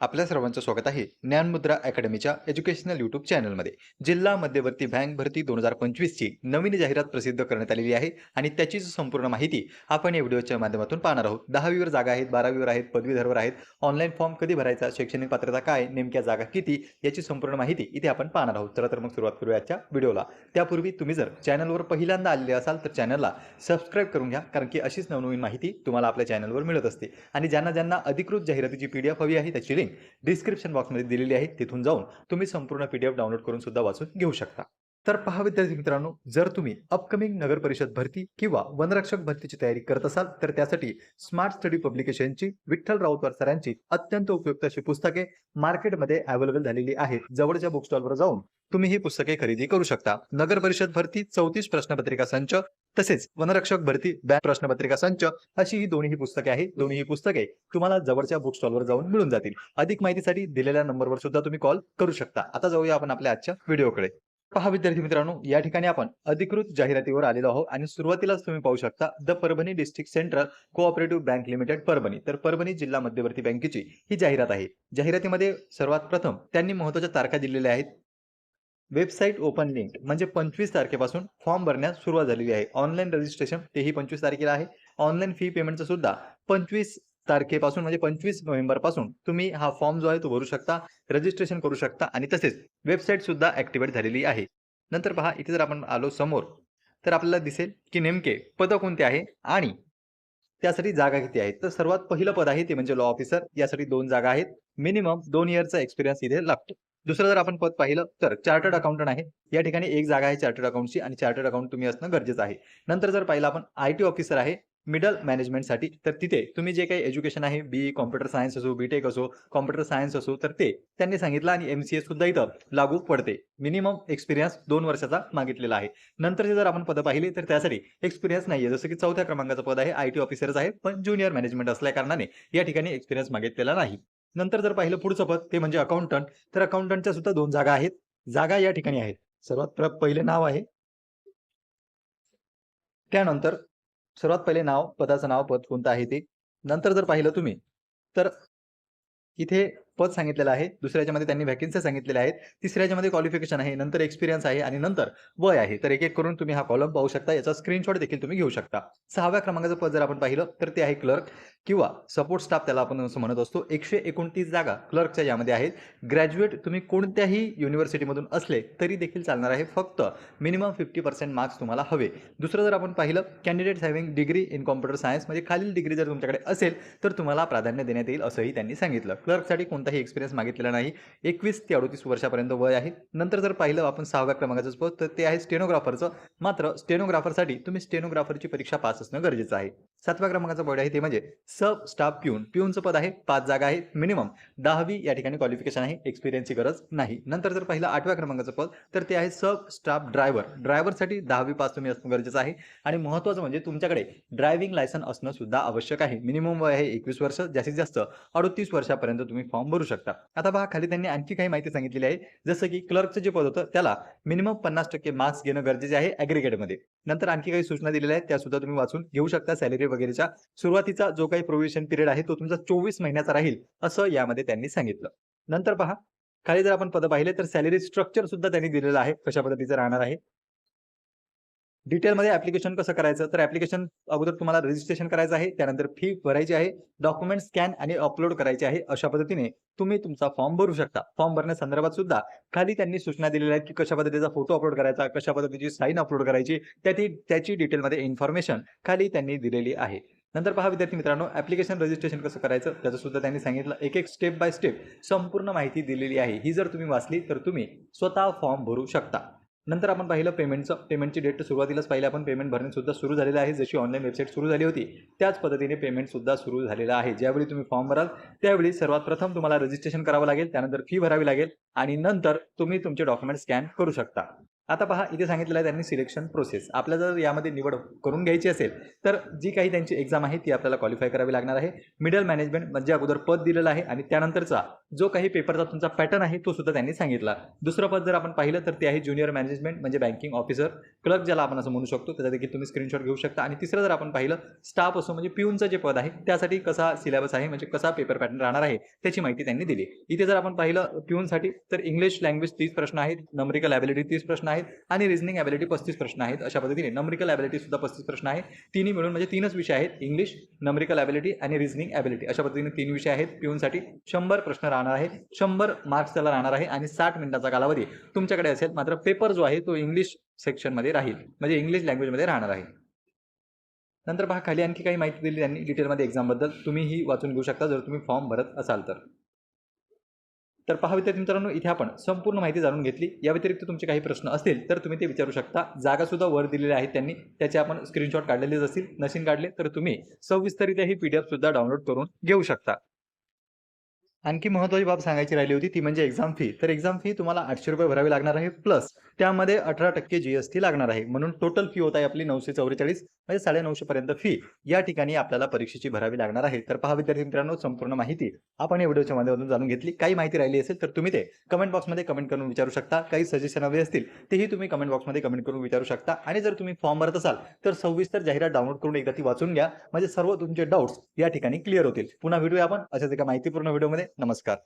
आपल्या सर्वांचं स्वागत आहे ज्ञानमुद्रा अकॅडमीच्या एज्युकेशनल यूट्यूब चॅनलमध्ये. जिल्हा मध्यवर्ती बँक भरती दोन हजार पंचवीसची नवीन जाहिरात प्रसिद्ध करण्यात आलेली आहे आणि त्याची संपूर्ण माहिती आपण या व्हिडिओच्या माध्यमातून पाहणार आहोत. दहावीवर जागा आहेत बारावीवर आहेत पदवीधरवर आहेत. ऑनलाईन फॉर्म कधी भरायचा शैक्षणिक पात्रता काय नेमक्या जागा किती याची संपूर्ण माहिती इथे आपण पाहणार आहोत. चला तर मग सुरुवात करूया आजच्या व्हिडिओला. त्यापूर्वी तुम्ही जर चॅनलवर पहिल्यांदा आलेले असाल तर चॅनलला सबस्क्राईब करून घ्या कारण की अशीच नवनवीन माहिती तुम्हाला आपल्या चॅनलवर मिळत असते. आणि ज्यांना ज्यांना अधिकृत जाहिरातीची पी डी एफ हवी आहे त्याची लिंक डिस्क्रिप्शन बॉक्समध्ये दिलेली आहे तिथून जाऊन तुम्ही संपूर्ण पी डी एफ डाउनलोड करून सुद्धा वाचून घेऊ शकता. तर पहा विद्यार्थी मित्रांनो जर तुम्ही अपकमिंग नगर परिषद भरती किंवा वनरक्षक भरतीची तयारी करत असाल तर त्यासाठी स्मार्ट स्टडी पब्लिकेशनची विठ्ठल राऊतवार सरांची अत्यंत उपयुक्त अशी पुस्तके मार्केटमध्ये अवेलेबल झालेली आहेत. जवळच्या बुक स्टॉलवर जाऊन तुम्ही ही पुस्तके खरेदी करू शकता. नगर परिषद भरती चौतीस प्रश्नपत्रिका संच तसेच वनरक्षक भरती बँक प्रश्नपत्रिका संच अशी ही दोन्ही पुस्तके आहेत. दोन्ही ही पुस्तके तुम्हाला जवळच्या बुक स्टॉलवर जाऊन मिळून जातील. अधिक माहितीसाठी दिलेल्या नंबरवर सुद्धा तुम्ही कॉल करू शकता. आता जाऊया आपण आपल्या आजच्या व्हिडिओकडे पहा विद्यार्थी मित्रांनो या ठिकाणी आपण अधिकृत जाहिरातीवर आलेलो आहोत आणि सुरुवातीलाच तुम्ही पाहू शकता the Parbhani district central cooperative bank limited Parbhani. तर परभणी जिल्हा मध्यवर्ती बँकेची ही जाहिरात आहे. जाहिरातीमध्ये सर्वात प्रथम त्यांनी महत्त्वाच्या तारखा दिलेल्या आहेत. वेबसाईट ओपन लिंक म्हणजे पंचवीस तारखेपासून फॉर्म भरण्यास सुरुवात झालेली आहे. ऑनलाईन रजिस्ट्रेशन तेही पंचवीस तारखेला आहे. ऑनलाईन फी पेमेंटचं सुद्धा पंचवीस तारखेपासून म्हणजे पंचवीस नोव्हेंबरपासून तुम्ही हा फॉर्म जो आहे तो भरू शकता रजिस्ट्रेशन करू शकता आणि तसेच वेबसाईट सुद्धा ऍक्टिव्हेट झालेली आहे. नंतर पहा इथे जर आपण आलो समोर तर आपल्याला दिसेल की नेमके पद कोणते आहे आणि त्यासाठी जागा किती आहेत तर सर्वात पहिलं पद आहे ते म्हणजे लॉ ऑफिसर यासाठी दोन जागा आहेत. मिनिमम दोन इयरचा एक्सपिरियन्स इथे लागतो. दुसरं जर आपण पद पाहिलं तर चार्टर्ड अकाउंटंट आहे. या ठिकाणी एक जागा आहे चार्टर्ड अकाउंटची आणि चार्टर्ड अकाउंट तुम्ही असणं गरजेचं आहे. नंतर जर पाहिलं आपण आय टी ऑफिसर आहे मिडल मॅनेजमेंटसाठी तर तिथे तुम्ही जे काही एज्युकेशन आहे बी कॉम्प्युटर सायन्स असो बीटेक असो कॉम्प्युटर सायन्स असो तर ते त्यांनी सांगितलं आणि एम सी ए सुद्धा इथं लागू पडते. मिनिमम एक्सपिरियन्स दोन वर्षाचा मागितलेला आहे. नंतरचे जर आपण पद पाहिली तर त्यासाठी एक्सपिरियन्स नाहीये. जसं की चौथ्या क्रमांकाचं पद आहे आय टी ऑफिसरच आहे पण ज्युनियर मॅनेजमेंट असल्या कारणाने या ठिकाणी एक्सपिरियन्स मागितलेला नाही. नंतर जर पाहिलं पुढचं पद ते म्हणजे अकाउंटंट तर अकाउंटंटच्या सुद्धा दोन जागा आहेत. जागा या ठिकाणी आहेत. सर्वात पहिले नाव आहे. त्यानंतर सर्वात पहिले नाव पदाचं नाव पद कोणतं आहे ते. नंतर जर पाहिलं तुम्ही तर इथे पद सांगितलेलं आहे. दुसऱ्याच्यामध्ये त्यांनी व्हॅकन्सी सांगितलेल्या आहेत. तिसऱ्याच्यामध्ये क्वालिफिकेशन आहे. नंतर एक्सपिरियन्स आहे आणि नंतर वय आहे. तर एक एक करून तुम्ही हा कॉलम पाहू शकता. याचा स्क्रीनशॉट देखील तुम्ही घेऊ शकता. सहाव्या क्रमांकाचं पद जर आपण पाहिलं तर ते आहे क्लर्क किंवा सपोर्ट स्टाफ त्याला आपण असं म्हणत असतो एकशे एकोणतीस जागा क्लर्कच्या यामध्ये आहेत. ग्रॅज्युएट तुम्ही कोणत्याही युनिव्हर्सिटीमधून असले तरी देखील चालणार आहे. फक्त मिनिमम फिफ्टी पर्सेंट मार्क्स तुम्हाला हवे. दुसरं जर आपण पाहिलं candidates having degree in computer science म्हणजे खालील डिग्री जर तुमच्याकडे असेल तर तुम्हाला प्राधान्य देण्यात येईल असंही त्यांनी सांगितलं. क्लर्कसाठी कोणताही एक्सपिरियन्स मागितलेला नाही. एकवीस ते अडतीस वर्षापर्यंत वय आहे. नंतर जर पाहिलं आपण सहाव्या क्रमांकाचं स्पोर्ट तर ते आहे स्टेनोग्राफरचं मात्र स्टेनोग्राफरसाठी तुम्ही स्टेनोग्राफरची परीक्षा पास असणं गरजेचं आहे. सातव्या क्रमांकाचं पॉईंट आहे ते म्हणजे सब स्टाफ पिऊन पिऊनचं पद आहे पाच जागा आहे मिनिमम दहावी या ठिकाणी क्वालिफिकेशन आहे एक्सपिरियन्सची गरज नाही. नंतर जर पहिला आठव्या क्रमांकाचं पद तर ते आहे सब स्टाफ ड्रायव्हर ड्रायव्हरसाठी दहावी पास तुम्ही असणं गरजेचं आहे. आणि महत्त्वाचं म्हणजे तुमच्याकडे ड्रायव्हिंग लायसन असणं सुद्धा आवश्यक आहे. मिनिमम वय आहे एकवीस वर्ष जास्तीत जास्त अडतीस वर्षापर्यंत तुम्ही फॉर्म भरू शकता. आता पहा खाली त्यांनी आणखी काही माहिती सांगितलेली आहे. जसं की क्लर्कचं जे पद होतं त्याला मिनिमम पन्नास टक्के मार्क्स घेणं गरजेचे आहे ॲग्रिगेटमध्ये नंतर आणखी काही सूचना दिलेल्या आहेत त्या सुद्धा तुम्ही वाचून घेऊ शकता सॅलरी वगैरेच्या. सुरुवातीचा जो काही प्रोव्हिशन पिरियड आहे तो तुमचा चोवीस महिन्याचा राहील असं यामध्ये त्यांनी सांगितलं. नंतर पहा खाली जर आपण पद पाहिले तर सॅलरी स्ट्रक्चर सुद्धा त्यांनी दिलेलं आहे कशा पद्धतीचं राहणार आहे. डिटेलमध्ये ऍप्लिकेशन कसं करायचं? तर ऍप्लिकेशन अगोदर तुम्हाला रजिस्ट्रेशन करायचं आहे त्यानंतर फी भरायची आहे डॉक्युमेंट स्कॅन आणि अपलोड करायचे आहे अशा पद्धतीने तुम्ही तुमचा फॉर्म भरू शकता. फॉर्म भरण्यासंदर्भात सुद्धा खाली त्यांनी सूचना दिलेल्या आहेत की कशा पद्धतीचा फोटो अपलोड करायचा कशा पद्धतीची साईन अपलोड करायची त्याची त्याची डिटेलमध्ये इन्फॉर्मेशन खाली त्यांनी दिलेली आहे. नंतर पहा विद्यार्थी मित्रांनो ॲप्लिकेशन रजिस्ट्रेशन कसं करायचं? त्याचं सुद्धा त्यांनी सांगितलं. एक एक स्टेप बाय स्टेप संपूर्ण माहिती दिलेली आहे. ही जर तुम्ही वाचली तर तुम्ही स्वतः फॉर्म भरू शकता. नंतर आपण पाहिलं पेमेंटचं पेमेंटची डेट सुरुवातीलाच पाहिलं. आपण पेमेंट भरणे सुद्धा सुरू झालेलं आहे. जशी ऑनलाईन वेबसाईट सुरू झाली होती त्याच पद्धतीने पेमेंटसुद्धा सुरू झालेलं आहे. ज्यावेळी तुम्ही फॉर्म भराल त्यावेळी सर्वात प्रथम तुम्हाला रजिस्ट्रेशन करावं लागेल. त्यानंतर फी भरावी लागेल आणि नंतर तुम्ही तुमचे डॉक्युमेंट स्कॅन करू शकता. आता पहा इथे सांगितलेलं आहे त्यांनी सिलेक्शन प्रोसेस आपल्याला जर यामध्ये निवड करून घ्यायची असेल तर जी काही त्यांची एक्झाम आहे ती आपल्याला क्वालिफाय करावी लागणार आहे. मिडल मॅनेजमेंट म्हणजे अगोदर पद दिलेलं आहे आणि त्यानंतरचा जो काही पेपरचा तुमचा पॅटर्न आहे तो सुद्धा त्यांनी सांगितला. दुसरं पद जर आपण पाहिलं तर ते आहे ज्युनियर मॅनेजमेंट म्हणजे बँकिंग ऑफिसर क्लर्क ज्याला आपण असं म्हणू शकतो त्याचा देखील तुम्ही स्क्रीनशॉट घेऊ शकता. आणि तिसरं जर आपण पाहिलं स्टाफ असो म्हणजे पिऊनचं जे पद आहे त्यासाठी कसा सिलेबस आहे म्हणजे कसा पेपर पॅटर्न राहणार आहे त्याची माहिती त्यांनी दिली. इथे जर आपण पाहिलं पिऊनसाठी तर इंग्लिश लँग्वेज तीस प्रश्न आहेत नंबरिकल ॲबिलिटी तीस प्रश्न आहेत आणि रिझनिंग ॲबिलिटी पस्तीस प्रश्न आहेत अशा पद्धतीने. नंबरिकल ॲबिलिटी सुद्धा पस्तीस प्रश्न आहे तिन्ही मिळून म्हणजे तीनच विषय आहेत. इंग्लिश नम्रिकल ॲबिलिटी आणि रिझनिंग ॲबिलिटी अशा पद्धतीने तीन विषय आहेत. पिऊनसाठी शंभर प्रश्न राहणार आहे शंभर मार्क्स त्याला राहणार आहे आणि साठ मिनिटाचा कालावधी तुमच्याकडे असेल मात्र पेपर जो आहे तो इंग्लिश सेक्शनमध्ये राहील. म्हणजे इंग्लिश लँग्वेजमध्ये राहणार आहे. नंतर पहा खाली आणखी काही माहिती दिली त्यांनी डिटेलमध्ये एक्झामबद्दल तुम्ही ही वाचून घेऊ शकता जर तुम्ही फॉर्म भरत असाल तर. तर पहा विद्यार्थी मित्रांनो इथे आपण संपूर्ण माहिती जाणून घेतली. या व्यतिरिक्त तुमचे काही प्रश्न असतील तर तुम्ही ते विचारू शकता. जागासुद्धा वर दिलेल्या आहेत त्यांनी. त्याचे आपण स्क्रीनशॉट काढलेलेच असतील. नशीन काढले तर तुम्ही सविस्तरित्या ही पी डी सुद्धा डाउनलोड करून घेऊ शकता. आणखी महत्त्वाची बाब सांगायची राहिली होती ती म्हणजे एक्झाम फी तर एक्झाम फी तुम्हाला आठशे रुपये भरावी लागणार आहे प्लस त्यामध्ये अठरा टक्के जी एस टी लागणार आहे. म्हणून टोटल फी होत आहे आपली नऊशे चौवेचाळीस म्हणजे साडेनऊशे पर्यंत फी या ठिकाणी आपल्याला परीक्षेची भरावी लागणार आहे. तर पहा विद्यार्थी मित्रांनो संपूर्ण माहिती आपण या व्हिडिओच्या माध्यमातून जाणून घेतली. काही माहिती राहिली असेल तर तुम्ही ते कमेंट बॉक्समध्ये कमेंट करून विचारू शकता. काही सजेशन हवे असतील तेही तुम्ही कमेंट बॉक्समध्ये कमेंट करून विचारू शकता. आणि जर तुम्ही फॉर्म भरत असाल तर सविस्तर जाहिरात डाउनलोड करून एकदा ती वाचून घ्या. म्हणजे सर्व तुमचे डाऊट्स या ठिकाणी क्लिअर होतील. पुन्हा व्हिडिओ आपण अशाच एका माहितीपूर्ण व्हिडिओमध्ये नमस्कार.